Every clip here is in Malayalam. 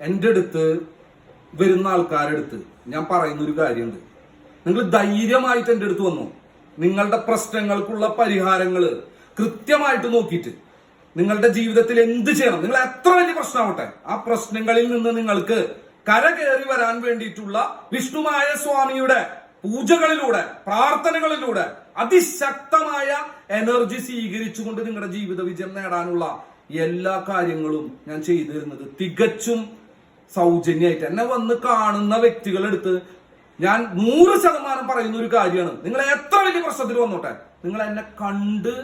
എന്റെ അടുത്ത് വരുന്ന ആൾക്കാരുടെ അടുത്ത് ഞാൻ പറയുന്ന ഒരു കാര്യമുണ്ട്. നിങ്ങൾ ധൈര്യമായിട്ട് എന്റെ അടുത്ത് വന്നു. നിങ്ങളുടെ പ്രശ്നങ്ങൾക്കുള്ള പരിഹാരങ്ങൾ കൃത്യമായിട്ട് നോക്കിയിട്ട് നിങ്ങളുടെ ജീവിതത്തിൽ എന്ത് ചെയ്യണം? നിങ്ങൾ എത്ര വലിയ പ്രശ്നമാവട്ടെ? ആ പ്രശ്നങ്ങളിൽ നിന്ന് നിങ്ങൾക്ക് കര കയറി വരാൻ വേണ്ടിയിട്ടുള്ള വിഷ്ണുമായ സ്വാമിയുടെ പൂജകളിലൂടെ പ്രാർത്ഥനകളിലൂടെ അതിശക്തമായ എനർജി സ്വീകരിച്ചുകൊണ്ട് നിങ്ങളുടെ ജീവിത വിജയം നേടാനുള്ള എല്ലാ കാര്യങ്ങളും ഞാൻ ചെയ്തു തരുന്നത് തികച്ചും സൗജന്യമായിട്ട് എന്നെ വന്ന് കാണുന്ന വ്യക്തികളെടുത്ത് ഞാൻ നൂറ് ശതമാനം പറയുന്ന ഒരു കാര്യമാണ്. നിങ്ങൾ എത്ര വലിയ പ്രശ്നത്തിൽ വന്നോട്ടെ? നിങ്ങൾ എന്നെ കണ്ട്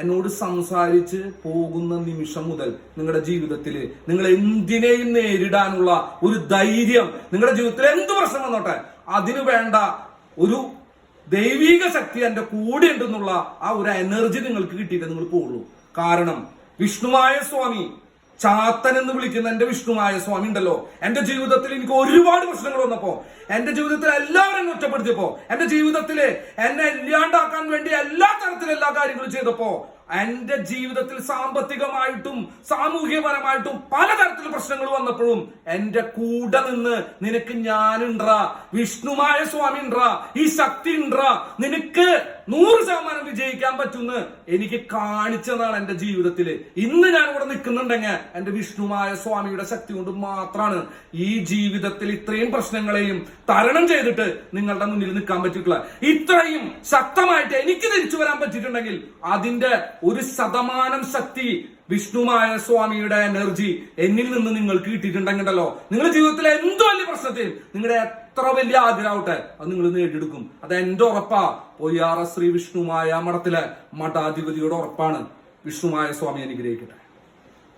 എന്നോട് സംസാരിച്ച് പോകുന്ന നിമിഷം മുതൽ നിങ്ങളുടെ ജീവിതത്തിൽ നിങ്ങൾ എന്തിനേയും നേരിടാനുള്ള ഒരു ധൈര്യം നിങ്ങളുടെ ജീവിതത്തിൽ എന്ത് പ്രശ്നം വന്നോട്ടെ? അതിനു വേണ്ട ഒരു ദൈവിക ശക്തി എന്റെ കൂടെ ഉണ്ടെന്നുള്ള ആ ഒരു എനർജി നിങ്ങൾക്ക് കിട്ടിയിട്ട് നിങ്ങൾ പോകുള്ളൂ കാരണം വിഷ്ണുവായ സ്വാമി ചാത്തൻ എന്ന് വിളിക്കുന്ന എന്റെ വിഷ്ണുമായ സ്വാമി ഉണ്ടല്ലോ. എന്റെ ജീവിതത്തിൽ എനിക്ക് ഒരുപാട് പ്രശ്നങ്ങൾ വന്നപ്പോ എന്റെ ജീവിതത്തിൽ എല്ലാവരും എന്നെ ഒറ്റപ്പെടുത്തിയപ്പോ എന്റെ ജീവിതത്തിൽ എന്നെ ഇല്ലാണ്ടാക്കാൻ വേണ്ടി എല്ലാ തരത്തിലും എല്ലാ കാര്യങ്ങളും ചെയ്തപ്പോ എന്റെ ജീവിതത്തിൽ സാമ്പത്തികമായിട്ടും സാമൂഹ്യപരമായിട്ടും പലതരത്തിൽ പ്രശ്നങ്ങൾ വന്നപ്പോഴും എന്റെ കൂടെ നിന്ന് നിനക്ക് ഞാനുണ്ട്ര വിഷ്ണുമായ സ്വാമി ഉണ്ട്ര ഈ ശക്തി ഉണ്ട്ര നിനക്ക് നൂറ് ശതമാനം വിജയിക്കാൻ പറ്റുമെന്ന് എനിക്ക് കാണിച്ചതാണ് എന്റെ ജീവിതത്തിൽ. ഇന്ന് ഞാൻ ഇവിടെ നിൽക്കുന്നുണ്ടെങ്കിൽ എന്റെ വിഷ്ണുമായ സ്വാമിയുടെ ശക്തി കൊണ്ട് മാത്രമാണ് ഈ ജീവിതത്തിൽ ഇത്രയും പ്രശ്നങ്ങളെയും തരണം ചെയ്തിട്ട് നിങ്ങളുടെ മുന്നിൽ നിൽക്കാൻ പറ്റിയിട്ടുള്ള ഇത്രയും ശക്തമായിട്ട് എനിക്ക് തിരിച്ചു വരാൻ പറ്റിയിട്ടുണ്ടെങ്കിൽ അതിന്റെ ഒരു ശതമാനം ശക്തി വിഷ്ണുമായ സ്വാമിയുടെ എനർജി എന്നിൽ നിന്ന് നിങ്ങൾക്ക് കിട്ടിയിട്ടുണ്ടെങ്കിലോ നിങ്ങളുടെ ജീവിതത്തിലെ എന്ത് വലിയ പ്രശ്നത്തിൽ നിങ്ങളുടെ എത്ര വലിയ ആഗ്രഹമാവട്ടെ അത് നിങ്ങൾ നേടിയെടുക്കും. അത് എന്റെ ഉറപ്പാ. പൊയ്യാറ ശ്രീ വിഷ്ണുമായ മഠത്തിലെ മഠാധിപതിയുടെ ഉറപ്പാണ്. വിഷ്ണുമായ സ്വാമി അനുഗ്രഹിക്കട്ടെ.